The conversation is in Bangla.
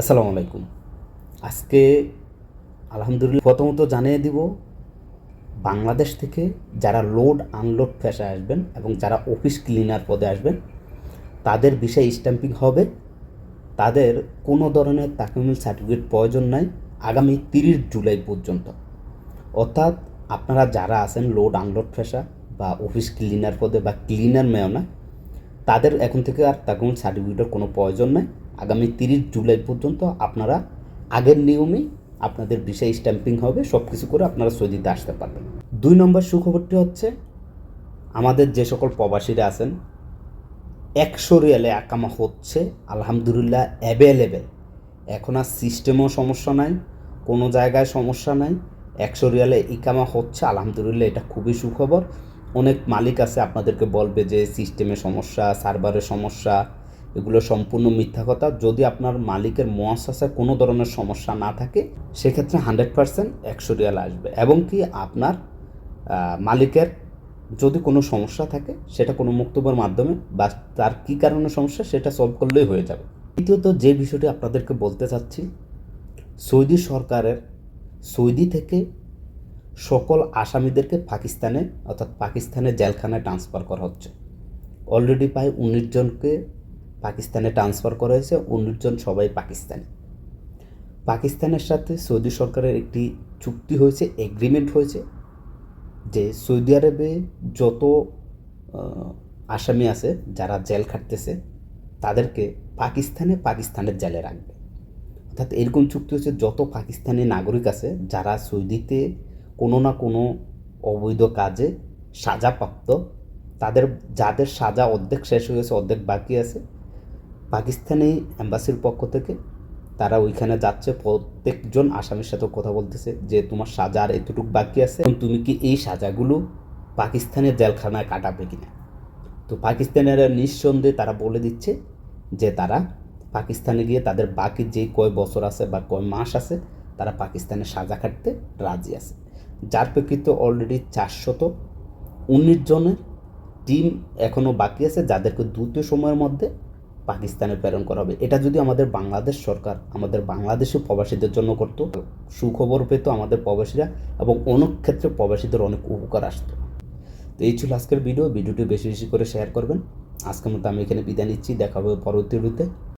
আসসালামু আলাইকুম। আজকে আলহামদুলিল্লাহ প্রথমত জানিয়ে দিব, বাংলাদেশ থেকে যারা লোড আনলোড ফ্যাশে আসবেন এবং যারা অফিস ক্লিনার পদে আসবেন, তাদের বিষয়ে স্ট্যাম্পিং হবে। তাদের কোনো ধরনের তাকমিল সার্টিফিকেট প্রয়োজন নাই আগামী তিরিশ জুলাই পর্যন্ত। অর্থাৎ আপনারা যারা আছেন লোড আনলোড ফেসা বা অফিস ক্লিনার পদে বা ক্লিনার মেয়না তাদের এখন থেকে আর তাকমিল সার্টিফিকেটের কোনো প্রয়োজন নেই। আগামী তিরিশ জুলাই পর্যন্ত আপনারা আগের নিয়মেই আপনাদের বিষয় স্ট্যাম্পিং হবে সব কিছু করে আপনারা সৌদিতে আসতে পারবেন। দুই নম্বর সুখবরটি হচ্ছে, আমাদের যে সকল প্রবাসীরা আছেন, একশো রিয়ালে আকামা হচ্ছে, আলহামদুলিল্লাহ অ্যাভেলেবেল এখন আর সিস্টেমও সমস্যা নাই, কোনো জায়গায় সমস্যা নাই, একশো রিয়ালে ইকামা হচ্ছে, আলহামদুলিল্লাহ এটা খুবই সুখবর। অনেক মালিক আছে আপনাদেরকে বলবে যে, সিস্টেমে সমস্যা সার্ভারের সমস্যা এগুলো সম্পূর্ণ মিথ্যা কথা। যদি আপনার মালিকের মহাশাসায় কোনো ধরনের সমস্যা না থাকে, সেক্ষেত্রে হান্ড্রেড পার্সেন্ট একশো রিয়াল আসবে। এবং কি আপনার মালিকের যদি কোনো সমস্যা থাকে, সেটা কোনো বক্তব্যের মাধ্যমে বা তার কী কারণে সমস্যা, সেটা সলভ করলেই হয়ে যাবে। দ্বিতীয়ত যে বিষয়টি আপনাদেরকে বলতে চাচ্ছি, সৌদি সরকারের, সৌদি থেকে সকল আসামিদেরকে পাকিস্তানে, অর্থাৎ পাকিস্তানের জেলখানায় ট্রান্সফার করা হচ্ছে। অলরেডি প্রায় উনিশ জনকে পাকিস্তানে ট্রান্সফার করা হয়েছে, উনিশ জন সবাই পাকিস্তানি। পাকিস্তানের সাথে সৌদি সরকারের একটি চুক্তি হয়েছে এগ্রিমেন্ট হয়েছে, যে সৌদি আরবে যত আসামি আছে, যারা জেল খাটতেছে, তাদেরকে পাকিস্তানে পাকিস্তানের জেলে রাখবে। অর্থাৎ এরকম চুক্তি হচ্ছে যত পাকিস্তানি নাগরিক আছে, যারা সৌদিতে কোনো না কোনো অবৈধ কাজে সাজাপ্রাপ্ত, তাদের, যাদের সাজা অর্ধেক শেষ হয়ে গেছে, অর্ধেক বাকি আছে পাকিস্তানি অ্যাম্বাসির পক্ষ থেকে তারা ওইখানে যাচ্ছে। প্রত্যেকজন আসামির সাথে কথা বলতেছে যে, তোমার সাজা আর এতটুকু বাকি আছে তুমি কি এই সাজাগুলো পাকিস্তানের জেলখানায় কাটাবে কিনা? তো পাকিস্তানিরা নিঃসন্দেহে তারা বলে দিচ্ছে যে, তারা পাকিস্তানে গিয়ে তাদের বাকি যে কয় বছর আছে বা কয় মাস আছে, তারা পাকিস্তানে সাজা কাটতে রাজি আছে। যার প্রেক্ষিতে অলরেডি চারশত উনিশ জনের টিম এখনও বাকি আছে, যাদেরকে দ্রুত সময়ের মধ্যে পাকিস্তানে প্রেরণ করা হবে। এটা যদি আমাদের বাংলাদেশ সরকার আমাদের বাংলাদেশে প্রবাসীদের জন্য করতো, সুখবর পেত আমাদের প্রবাসীরা এবং অনেক ক্ষেত্রে প্রবাসীদের অনেক উপকার আসতো। তো এই ছিল আজকের ভিডিও ভিডিওটি বেশি বেশি করে শেয়ার করবেন। আজকের মতো আমি এখানে বিদায় নিচ্ছি। দেখা হবে পরবর্তী ভিডিওতে